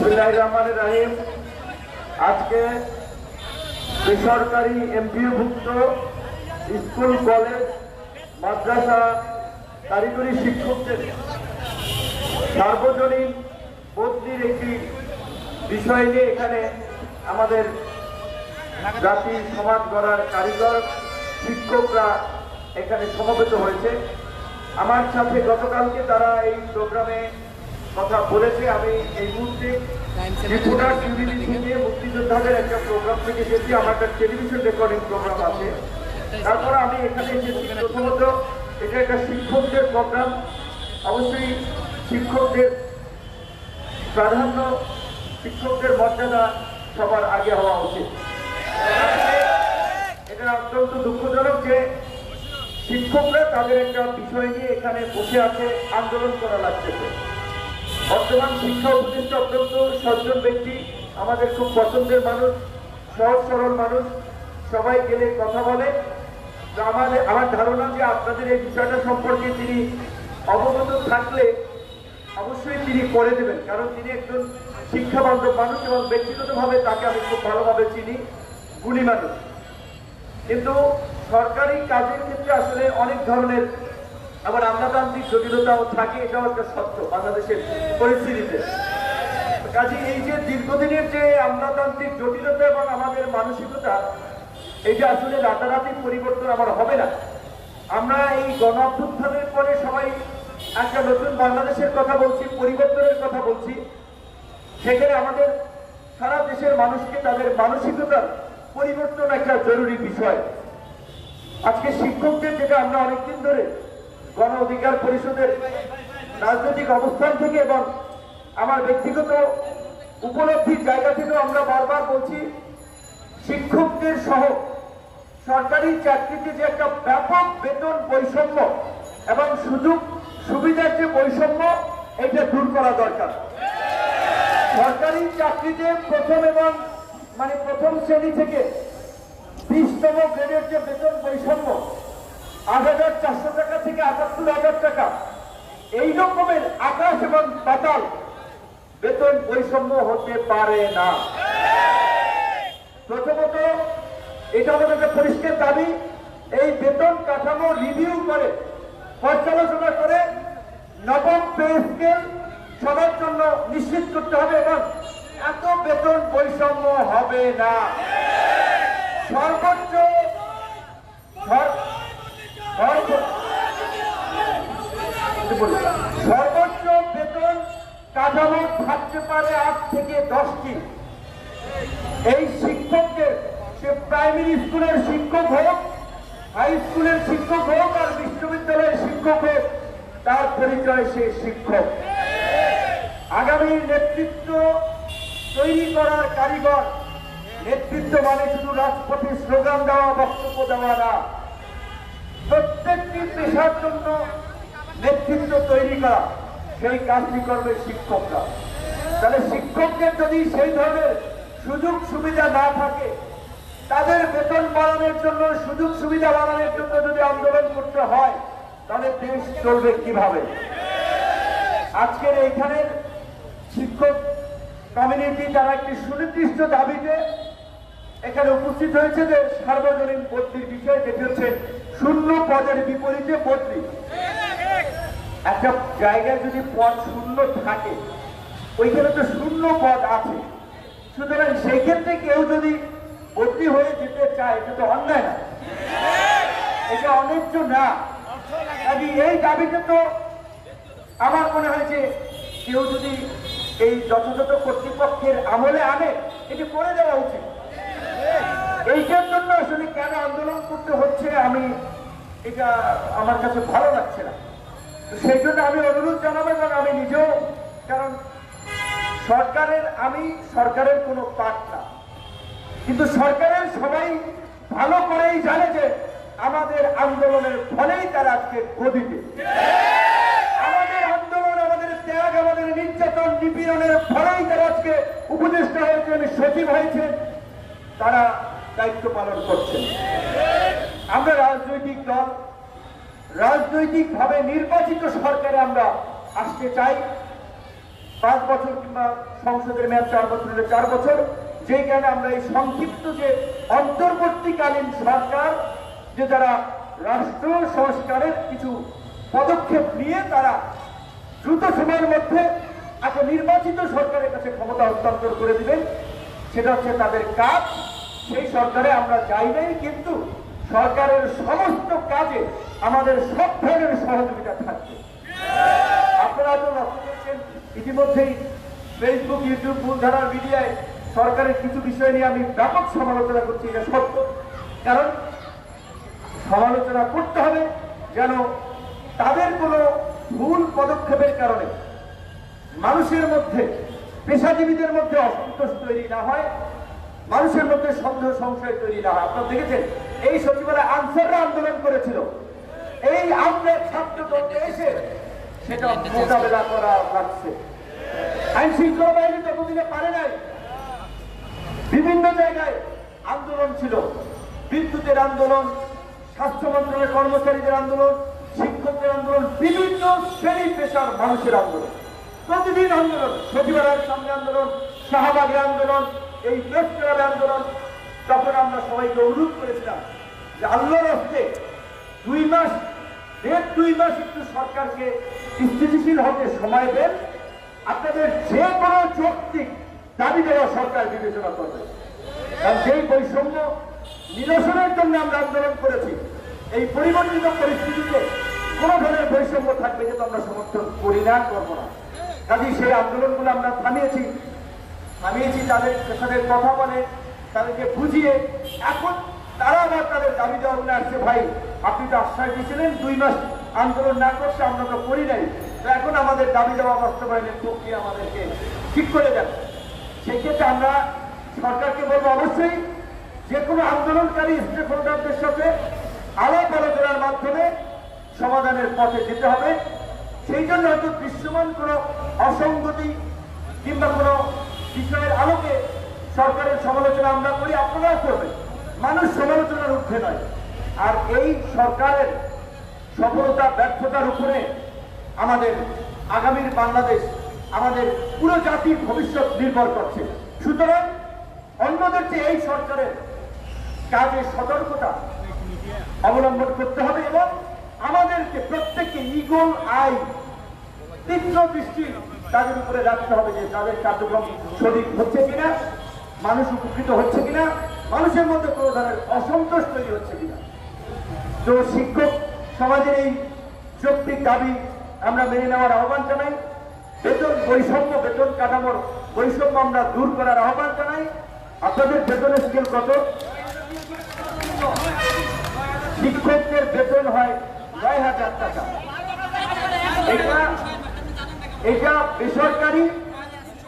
বিসমিল্লাহ রহমান রাহিম। আজকে বেসরকারি এমপিওভুক্ত স্কুল, কলেজ, মাদ্রাসা, কারিগরি শিক্ষকদের সার্বজনীন বদলির একটি বিষয় নিয়ে এখানে আমাদের জাতি, সমাজ গড়ার কারিগর, শিক্ষকরা এখানে সমবেত হয়েছে। আমার সাথে গতকালকে তারা এই প্রোগ্রামে কথা বলেছে আমি এই মুহূর্তে ত্রিপুরা টিভি থেকে মুক্তিযোদ্ধাদের একটা প্রোগ্রাম থেকে এসেছি আমার একটা টেলিভিশন রেকর্ডিং প্রোগ্রাম আছে। তারপর আমি এখানে এসেছি। প্রথমত এটা একটা শিক্ষকদের প্রোগ্রাম অবশ্যই শিক্ষকদের প্রাধান্য শিক্ষকদের মর্যাদা সবার আগে হওয়া উচিত। এটা অত্যন্ত দুঃখজনক যে শিক্ষকরা তাদের একটা বিষয় নিয়ে এখানে বসে আছে আন্দোলন করা লাগতেছে। বর্তমান শিক্ষা উপদেষ্টা অত্যন্ত সজ্জন ব্যক্তি, আমাদের খুব পছন্দের মানুষ, সহজ সরল মানুষ, সবাই গেলে কথা বলে। আমাদের, আমার ধারণা যে আপনাদের এই বিষয়টা সম্পর্কে তিনি অবগত থাকলে অবশ্যই তিনি করে দেবেন, কারণ তিনি একজন শিক্ষা বান্ধব মানুষ এবং ব্যক্তিগতভাবে তাকে আমি খুব ভালোভাবে চিনি, গুণী মানুষ। কিন্তু সরকারি কাজের ক্ষেত্রে আসলে অনেক ধরনের আবার আমলাতান্ত্রিক জটিলতাও থাকে, এটাও একটা সত্য বাংলাদেশের পরিস্থিতিতে। কাজে এই যে দীর্ঘদিনের যে আমলাতান্ত্রিক জটিলতা এবং আমাদের মানসিকতা এটা আসলে রাতারাতি পরিবর্তন আমার হবে না। আমরা এই গণঅভ্যুত্থানের পরে সবাই একটা নতুন বাংলাদেশের কথা বলছি, পরিবর্তনের কথা বলছি। সেখানে আমাদের সারা দেশের মানুষকে তাদের মানসিকতার পরিবর্তন একটা জরুরি বিষয়। আজকে শিক্ষকদের যেটা আমরা অনেকদিন ধরে গণ অধিকার পরিষদের রাজনৈতিক অবস্থান থেকে এবং আমার ব্যক্তিগত উপলব্ধির জায়গা থেকেও আমরা বারবার বলছি, শিক্ষকদের সহ সরকারি চাকরিতে যে একটা ব্যাপক বেতন বৈষম্য এবং সুযোগ সুবিধার যে বৈষম্য, এটা দূর করা দরকার। সরকারি চাকরিতে প্রথম এবং মানে প্রথম শ্রেণি থেকে বিশতম গ্রেডের যে বেতন বৈষম্য আট হাজার চারশো টাকা থেকে আটাত্তর হাজার টাকা। এই রকমের আকাশ এবং পাতাল বেতন বৈষম্য হতে পারে না। প্রথমত, এটা আমাদের পরিষ্কার দাবি, এই বেতন কাঠামো রিভিউ করে, পর্যালোচনা করে নবম পে স্কেল সবার জন্য নিশ্চিত করতে হবে এবং এত বেতন বৈষম্য হবে না। সর্বোচ্চ সর- সর্ব- সর্বোচ্চ বেতন কাঠামো থাকতে পারে আট থেকে দশটি। এই শিক্ষকদের, সে প্রাইমারি স্কুলের শিক্ষক হোক হাই স্কুলের শিক্ষক হোক আর বিশ্ববিদ্যালয়ের শিক্ষক হোক, তার পরিচয় সে শিক্ষক। আগামী নেতৃত্ব তৈরি করার কারিগর, নেতৃত্ব মানে শুধু রাজপথে স্লোগান দেওয়া, বক্তব্য দেওয়া না। প্রত্যেকটি পেশার জন্য নেতৃত্ব তৈরি করা, সেই কাজটি করবে শিক্ষকরা। তাহলে শিক্ষকদের যদি সেই ধরনের সুযোগ সুবিধা না থাকে, তাদের বেতন বাড়ানোর জন্য, সুযোগ সুবিধা বাড়ানোর জন্য যদি আন্দোলন করতে হয়, তাহলে দেশ চলবে কীভাবে? আজকের এইখানের শিক্ষক কমিউনিটি তারা একটি সুনির্দিষ্ট দাবিতে এখানে উপস্থিত হয়েছে যে সার্বজনীন বদলির বিষয়, যেটি হচ্ছে শূন্য পদের বিপরীতে বদলি। একটা জায়গায় যদি পদ শূন্য থাকে, ওইখানে তো শূন্য পদ আছে। সুতরাং সেই ক্ষেত্রে কেউ যদি বদলি হয়ে যেতে চায়, এটা তো অন্যায় না। এটা অন্যায্য না। কাজে এই দাবিতে তো আমার মনে হয় যে কেউ যদি এই যথাযথ কর্তৃপক্ষের আমলে আনে, এটি করে দেওয়া উচিত এইটার জন্য আসলে কেন আন্দোলন করতে হচ্ছে, আমি এটা আমার কাছে ভালো লাগছে না। সেই জন্য আমি অনুরোধ জানাব এবং আমি নিজেও, কারণ সরকারের, আমি সরকারের কোনো পাঠ না। কিন্তু সরকারের সবাই ভালো করেই জানে যে আমাদের আন্দোলনের ফলেই তারা আজকে গদিতে। আমাদের আন্দোলন, আমাদের ত্যাগ, আমাদের নির্যাতন, নিপীড়নের ফলেই তারা আজকে উপদেষ্টা হয়েছেন, সচিব হয়েছেন, তারা দায়িত্ব পালন করছেন। আমরা রাজনৈতিক দল, রাজনৈতিকভাবে নির্বাচিত সরকারে আমরা আসতে চাই। পাঁচ বছর কিংবা সংসদের মেয়াদ চার বছর হলে চার বছর যেই কারণে আমরা এই সংক্ষিপ্ত যে অন্তর্বর্তীকালীন সরকার, যে যারা রাষ্ট্র সংস্কারের কিছু পদক্ষেপ নিয়ে তারা দ্রুত সময়ের মধ্যে একটা নির্বাচিত সরকারের কাছে ক্ষমতা হস্তান্তর করে দিবেন, সেটা হচ্ছে তাদের কাজ। সেই সরকারে আমরা যাই নাই, কিন্তু সরকারের সমস্ত কাজে আমাদের সব ধরনের সহযোগিতা থাকবে। আপনারা তো লক্ষ্য করছেন, ইতিমধ্যেই ফেসবুক ইউটিউব মূলধারার মিডিয়ায় সরকারের কিছু বিষয় নিয়ে আমি ব্যাপক সমালোচনা করছি, এটা সত্য। কারণ সমালোচনা করতে হবে যেন তাদের কোনো ভুল পদক্ষেপের কারণে মানুষের মধ্যে, পেশাজীবীদের মধ্যে অসন্তোষ তৈরি না হয়, মানুষের মধ্যে সন্দেহ সংশয় তৈরি না হয়। আপনারা দেখেছেন, এই আনসাররা আন্দোলন করেছিল। এই আমরা ছাত্র দলকে এসে সেটা মোকাবেলা করা লাগছে। আইন শৃঙ্খলা বাহিনী ততদিনে পারে নাই। বিভিন্ন জায়গায় আন্দোলন ছিল। বিদ্যুতের আন্দোলন, স্বাস্থ্য মন্ত্রণালয়ের কর্মচারীদের আন্দোলন, শিক্ষকদের আন্দোলন, বিভিন্ন শ্রেণি পেশার মানুষের আন্দোলন। প্রতিদিন আন্দোলন, সচিবালয়ের সামনে আন্দোলন শাহবাগে আন্দোলন, এই প্রেস আন্দোলন। তখন আমরা সবাইকে অনুরোধ করেছিলাম যে আল্লাহর হস্তে দুই মাস, দেড় দুই মাস একটু সরকারকে স্থিতিশীল হতে সময় দেন। আপনাদের যে কোনো যৌক্তিক দাবি দেওয়া সরকার বিবেচনা করবে। কারণ যেই বৈষম্য নিরসনের জন্য আমরা আন্দোলন করেছি, এই পরিবর্তিত পরিস্থিতিতে কোনো ধরনের বৈষম্য থাকবে যেটা আমরা সমর্থন করি না, করব না। কাজেই সেই আন্দোলনগুলো আমরা থামিয়েছি। থামিয়েছি তাদের সাথে কথা বলে, তাদেরকে বুঝিয়ে এখন তারা আবার তাদের দাবি দেওয়া আসছে, ভাই, আপনি তো আশ্বাস দিয়েছিলেন, দুই মাস আন্দোলন না করছে, আমরা তো করি নাই। তো এখন আমাদের দাবি দেওয়া বাস্তবায়নের প্রক্রিয়া আমাদেরকে ঠিক করে দেন। সেক্ষেত্রে আমরা সরকারকে বলব অবশ্যই যে কোনো আন্দোলনকারী স্টেক হোল্ডারদের সাথে আলাপ আলোচনার মাধ্যমে সমাধানের পথে যেতে হবে। সেই জন্য হয়তো দৃশ্যমান কোনো অসঙ্গতি কিংবা কোনো বিষয়ের আলোকে সরকারের সমালোচনা আমরা করি, আপনারাও করবেন। মানুষ সমালোচনার ঊর্ধ্বে নয়। আর এই সরকারের সফলতা, ব্যর্থতার উপরে আমাদের আগামীর বাংলাদেশ, আমাদের পুরো জাতির ভবিষ্যৎ নির্ভর করছে। সুতরাং অন্যদের চেয়ে এই সরকারের কাজে সতর্কতা অবলম্বন করতে হবে এবং আমাদেরকে প্রত্যেককে ইগল আই তীক্ষ্ণ দৃষ্টি তাদের উপরে রাখতে হবে যে তাদের কার্যক্রম সঠিক হচ্ছে কিনা, মানুষ উপকৃত হচ্ছে কিনা মানুষের মধ্যে কোনো ধরনের অসন্তোষ তৈরি হচ্ছে কিনা? তো শিক্ষক সমাজের এই যৌক্তিক দাবি আমরা মেনে নেওয়ার আহ্বান জানাই। বেতন বৈষম্য, বেতন কাঠামোর বৈষম্য আমরা দূর করার আহ্বান জানাই। আপনাদের বেতনের স্কেল কত? শিক্ষকদের বেতন হয় নয় হাজার টাকা। এটা এটা বেসরকারি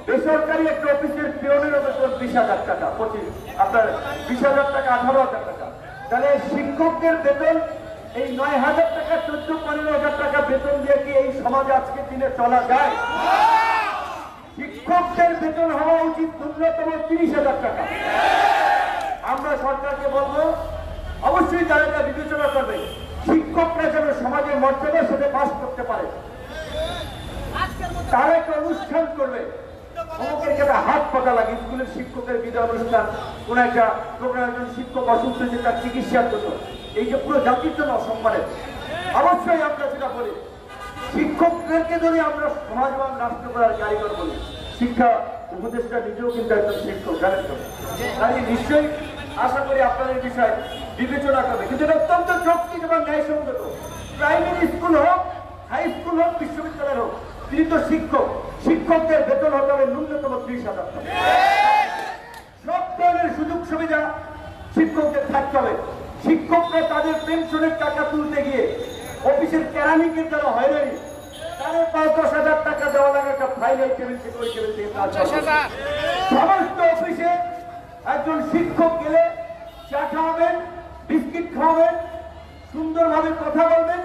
বেসরকারি একটা অফিসের পিওনের বেতন বিশ হাজার টাকা, পঁচিশ, আপনার বিশ হাজার টাকা, আঠারো হাজার টাকা। তাহলে শিক্ষকদের বেতন, এই নয় হাজার টাকা, চোদ্দ, পনেরো হাজার টাকা বেতন দিয়ে কি এই সমাজ আজকের দিনে চলা যায়? শিক্ষকদের বেতন হওয়া উচিত ন্যূনতম তিরিশ হাজার টাকা। আমরা সরকারকে বলব, অবশ্যই তারা এটা বিবেচনা করবে, শিক্ষকরা যেন সমাজের মর্যাদার সাথে বাস করতে পারে। তারা একটা অনুষ্ঠান করবে। অমুকের একটা হাত পাতা লাগে। স্কুলের শিক্ষকের বিদায় অনুষ্ঠান শিক্ষক অসুস্থ হয়েছে পুরো জাতির জন্য অবশ্যই আমরা যেটা বলি, শিক্ষকদেরকে শিক্ষা উপদেষ্টা নিজেও কিন্তু একজন শিক্ষক, জানেন তো? নিশ্চয়ই আশা করি আপনাদের বিষয় বিবেচনা করবে। কিন্তু এটা অত্যন্ত যৌক্তিক এবং ন্যায়সঙ্গত। প্রাইমারি স্কুল হোক হাই স্কুল হোক, বিশ্ববিদ্যালয় হোক, তিনি তো শিক্ষক। শিক্ষকদের বেতন হতে হবে ন্যূনতম ত্রিশ হাজার সব ধরনের সুযোগ সুবিধা শিক্ষকদের থাকতে হবে। শিক্ষকরা তাদের পেনশনের টাকা তুলতে গিয়ে অফিসের কেরানিকের দ্বারা হয়রানি। তাদের পাঁচ দশ হাজার টাকা দেওয়া লাগে একটা টেবিল থেকে ওই সমস্ত অফিসে একজন শিক্ষক গেলে চা খাওয়াবেন, বিস্কিট খাওয়াবেন, সুন্দরভাবে কথা বলবেন,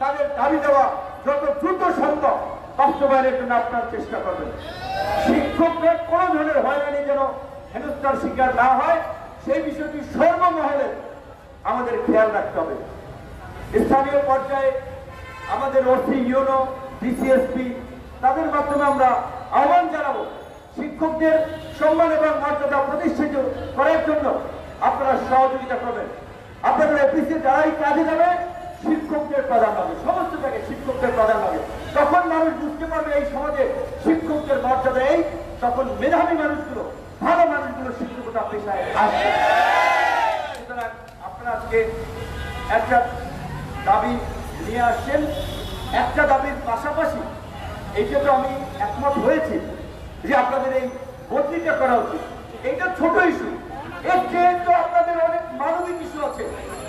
তাদের দাবি দেওয়া যত দ্রুত সম্ভব। বাস্তবায়নের জন্য আপনার চেষ্টা করবেন। শিক্ষকদের কোনো ধরনের হয়রানি যেন হেনস্থার শিকার না হয়, সেই বিষয়টি সর্বমহলে আমাদের খেয়াল রাখতে হবে। স্থানীয় পর্যায়ে আমাদের ওসি, ইউনো, ডিসিএসপি, তাদের মাধ্যমে আমরা আহ্বান জানাব, শিক্ষকদের সম্মান এবং মর্যাদা প্রতিষ্ঠিত করার জন্য আপনারা সহযোগিতা করবেন। আপনাদের অফিসে যারাই কাজে যাবে, শিক্ষকদের প্রাধান্য হবে সমস্ত জায়গায় শিক্ষকদের প্রাধান্য হবে তখন মানুষ বুঝতে পারবে এই সমাজে শিক্ষকদের মর্যাদা এই তখন মেধাবী মানুষগুলো, ভালো মানুষগুলো শিক্ষকতা পেশায় আসবে। সুতরাং আপনারা আজকে একটা দাবি নিয়ে আসছেন। একটা দাবির পাশাপাশি এইটা তো আমি একমত হয়েছি যে আপনাদের এই বদলিটা করা উচিত। এইটা ছোট ইস্যু। এর চেয়ে তো আপনাদের অনেক মানবিক ইস্যু আছে।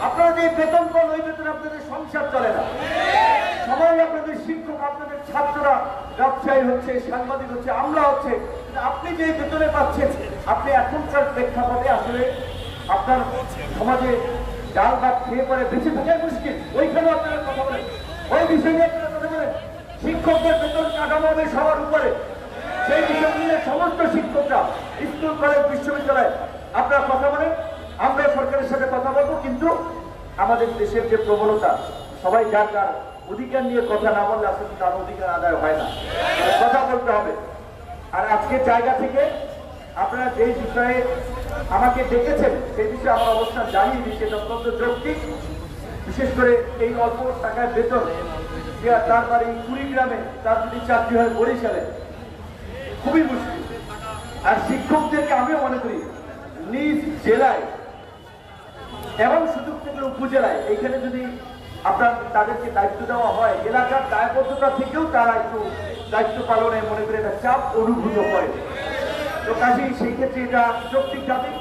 আপনারা যে বেতন পান, ওই বেতন আপনাদের সংসার চলে না। সবাই আপনাদের শিক্ষক, আপনাদের ছাত্ররা, ব্যবসায়ী হচ্ছে, সাংবাদিক হচ্ছে, আমলা হচ্ছে। আপনি যে বেতনে পাচ্ছেন, আপনি এখনকার প্রেক্ষাপটে আসলে আপনার সমাজে ডাল ভাত খেয়ে পরে বেঁচে থাকার মুশকিল। ওইখানে আপনারা কথা বলেন। ওই বিষয় নিয়ে আপনারা কথা বলেন। শিক্ষকদের বেতন কাঠামো হবে সবার উপরে। সেই বিষয় নিয়ে সমস্ত শিক্ষকরা স্কুল, কলেজ, বিশ্ববিদ্যালয়, আপনারা কথা বলেন। আমরা সরকারের সাথে কথা বলব, কিন্তু আমাদের দেশের যে প্রবণতা সবাই যার যার অধিকার নিয়ে কথা না বললে আসলে তার অধিকার আদায় হয় না। কথা বলতে হবে। আর আজকের জায়গা থেকে আপনারা যেই বিষয়ে আমাকে ডেকেছেন, সেই বিষয়ে আমার অবস্থান জানিয়ে দিচ্ছি। অত্যন্ত যৌক্তিক। বিশেষ করে এই অল্প টাকার বেতন তার বাড়ি কুড়িগ্রামে তার যদি চাকরি হয় বরিশালে। খুবই মুশকিল। আর শিক্ষকদেরকে আমিও মনে করি, নিজ জেলায় এবং সুযোগ থেকে উপজেলায়, এইখানে যদি আপনার তাদেরকে দায়িত্ব দেওয়া হয়। এলাকার দায়বদ্ধতা থেকেও তারা একটু দায়িত্ব পালনে মনে করে একটা চাপ অনুভূত করে তো কাজেই সেই ক্ষেত্রে এটা যৌক্তিক দাবি।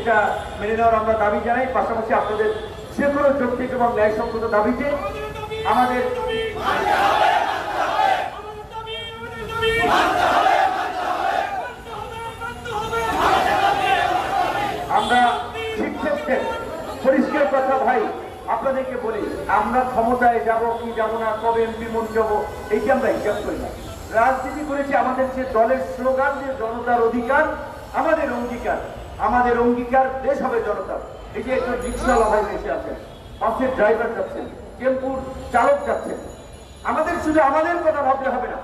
এটা মেনে নেওয়ার আমরা দাবি জানাই। পাশাপাশি আপনাদের যে কোনো যৌক্তিক এবং ন্যায়সঙ্গত দাবিতে আমাদের আমরা শিক্ষকদের পরিষ্কার কথা ভাই আপনাদেরকে বলি, আমরা ক্ষমতায় যাব কি যাব না, কবে এমপি মন্ত্রী যাব, এইটি আমরা হিসাব করি না। রাজনীতি করেছি আমাদের যে দলের স্লোগান যে জনতার অধিকার, আমাদের অঙ্গীকার। আমাদের অঙ্গীকার দেশ হবে জনতা এই যে একজন রিক্সাওয়ালা ভাই বেঁচে আছেন, বাসের ড্রাইভার যাচ্ছেন টেম্পুর চালক যাচ্ছেন। আমাদের শুধু আমাদের কথা ভাবলে হবে না।